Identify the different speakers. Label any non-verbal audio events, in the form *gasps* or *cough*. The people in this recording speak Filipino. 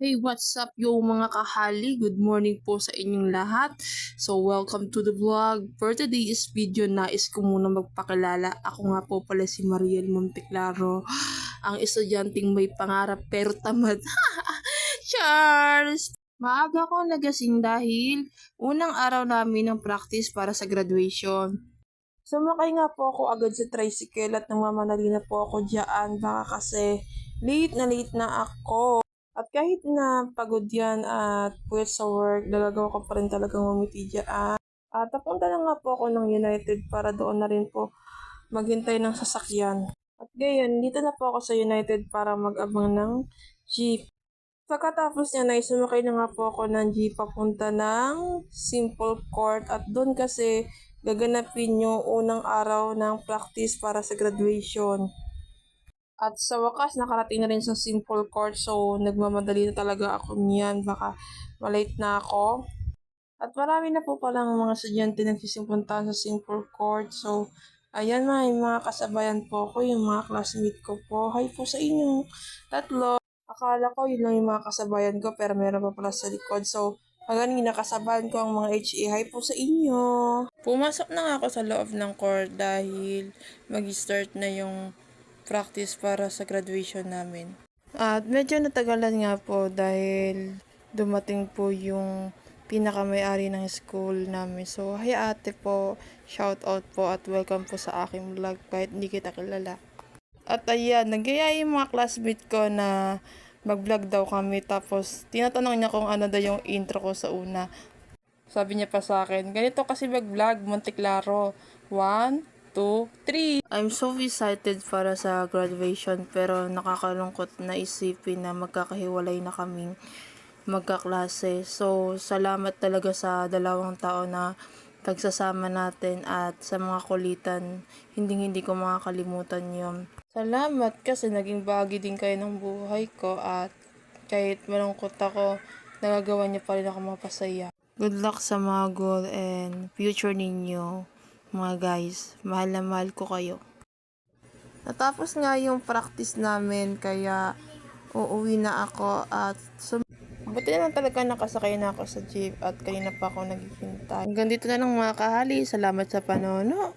Speaker 1: Hey, what's up yung mga kahali? Good morning po sa inyong lahat. So, welcome to the vlog. For today's video, nais ko muna magpakilala. Ako nga po pala si Mariel Monteclaro, *gasps* ang estudyanteng may pangarap pero tamad. *laughs* Charles! Maaga ko nagasing dahil unang araw namin ng practice para sa graduation. Sumakay nga po ako agad sa tricycle at namamanali na po ako dyan. Baka kasi late na late na ako. At kahit na pagod yan at puwet sa work, nagagawa ko pa rin talagang umiti dyan. At napunta na nga po ako ng United para doon na rin po maghintay ng sasakyan. At gayon, dito na po ako sa United para mag-abang ng jeep. Pagkatapos niya na sumakay na nga po ako ng jeep papunta ng Simple Court at doon kasi gaganapin yung unang araw ng practice para sa graduation. At sa wakas, nakarating na rin sa Simple Court. So, nagmamadali na talaga ako niyan. Baka malate na ako. At marami na po palang mga estudyante nagsisimpuntahan sa Simple Court. So, ayan mga, mga kasabayan po ko, yung mga classmate ko po. Hi po sa inyo. Tatlo. Akala ko yun lang yung mga kasabayan ko, pero meron pa pala sa likod. So, hanggang nakasabayan ko ang mga HA. Hi po sa inyo. Pumasok na ako sa loob ng court dahil mag-start na yung practice para sa graduation namin. At medyo natagalan nga po dahil dumating po yung pinakamayari ng school namin. So, hi ate po, shout out po at welcome po sa aking vlog kahit hindi kita kilala. At ayan, nagaya mga classmate ko na mag-vlog daw kami tapos tinatanong niya kung ano daw yung intro ko sa una. Sabi niya pa sa akin, ganito kasi mag-vlog, Monteclaro. One, two, three. I'm so excited para sa graduation pero nakakalungkot na isipin na magkakahiwalay na kaming magkaklase. So, salamat talaga sa dalawang tao na pagsasama natin at sa mga kulitan. Hindi hindi ko makakalimutan yun. Salamat kasi naging bahagi din kayo ng buhay ko at kahit malungkot ako, nagagawa niyo pa rin ako mapasaya. Good luck sa mga goal and future ninyo, mga guys. Mahal na mahal ko kayo. Natapos nga yung practice namin, kaya uuwi na ako at sum- Buti naman talaga nakasakay na ako sa jeep at kanina pa ako naghihintay. Hanggang dito na lang mga kahali. Salamat sa panonood.